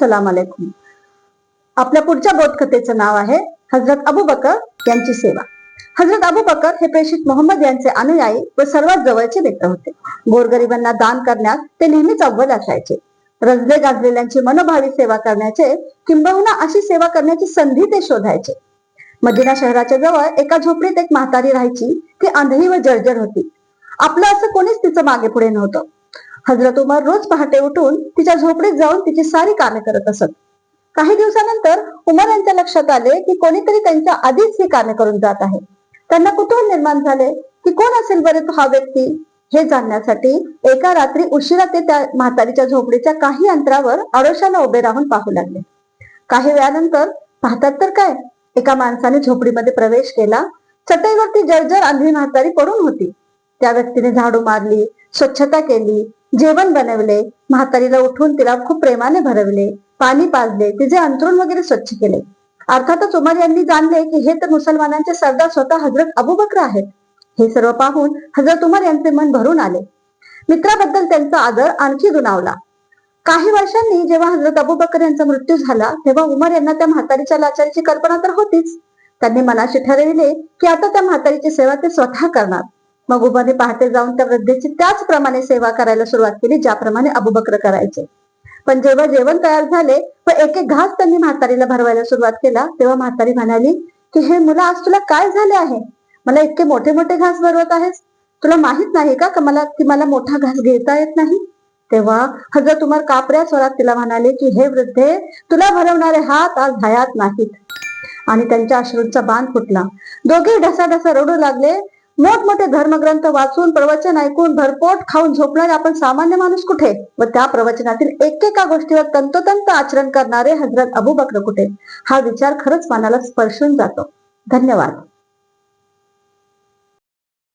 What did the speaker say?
अस्सलाम अलैकुम. आपल्या पुढच्या बोधकथेचं नाव आहे हजरत अबू बकर यांची सेवा. हजरत अबू बकर हे प्रेषित मोहम्मद यांचे अनुयायी व सर्वात जवळचे मित्र होते. गोरगरिबांना दान करण्यात ते नेहमीच अव्वल असायचे. रजले गाजलेल्यांची मनोभावी सेवा करण्याचे किंबहुना अशी सेवा करण्याची संधी ते शोधायचे. मदिना शहराच्या जवळ एका झोपडीत एक म्हातारी राहायची ती आंधळी व जर्जर होती. आपलं असं कोणीच तिचं मागे पुढे नव्हतं. हजरत उमर रोज पहाटे उठून तिच्या झोपडीत जाऊन तिची सारी कामे करत असत. काही दिवसानंतर उमर यांच्या लक्षात आले की कोणीतरी त्यांच्या आधीच ही कामे करून जात आहे. त्यांना कुतूहल निर्माण झाले की कोण असेल बरे हा व्यक्ती? हे जाणण्यासाठी एका रात्री उशिरा ते त्या म्हातारीच्या झोपडीच्या काही अंतरावर आडोशाला उभे राहून पाहू लागले. काही वेळानंतर पाहतात तर काय? एका माणसाने झोपडीमध्ये प्रवेश केला. चटईवरती जर्जर आंधळी म्हातारी पडून होती. त्या व्यक्तीने झाडू मारली स्वच्छता केली जेवण बनवले म्हातारीला उठून तिला खूप प्रेमाने भरवले पाणी पाजले तिचे अंथरूण वगैरे स्वच्छ केले. अर्थातच उमर यांनी जाणले की हे तर मुसलमानांचे सरदार स्वतः हजरत अबू बकर आहेत. हे सर्व पाहून हजरत उमर यांचे मन भरून आले. मित्राबद्दल त्यांचा आदर आणखी दुणावला. काही वर्षांनी जेव्हा हजरत अबू बकर यांचा मृत्यू झाला तेव्हा उमर यांना त्या म्हातारीच्या लाचारीची कल्पना तर होतीच. त्यांनी मनाशी ठरविले की आता त्या म्हातारीची सेवा ते स्वतः करणार. मग उभाने पहाटे जाऊन त्या वृद्धेची त्याचप्रमाणे सेवा करायला सुरुवात केली ज्याप्रमाणे अबुबक्र करायचे. पण जेव्हा जेवण तयार झाले व एक एक घास त्यांनी म्हातारीला भरवायला सुरुवात केला तेव्हा म्हातारी म्हणाली की हे मुला आज तुला काय झाले आहे? मला इतके मोठे मोठे घास भरवत आहेस. तुला माहीत नाही का का मला की मला मोठा घास घेता येत नाही? तेव्हा हजरत उमर कापऱ्या स्वरात तिला म्हणाले की हे वृद्धे तुला भरवणारे हात आज हयात नाहीत. आणि त्यांच्या अश्रूंचा बांध फुटला. दोघे ढसाढसा रडू लागले. मोठमोठे धर्मग्रंथ वाचून प्रवचन ऐकून भरपोट खाऊन झोपणारे आपण सामान्य माणूस कुठे? व त्या प्रवचनातील एकेका गोष्टीवर तंतोतंत आचरण करणारे हजरत अबू बकर कुठे? हा विचार खरंच मनाला स्पर्शून जातो. धन्यवाद.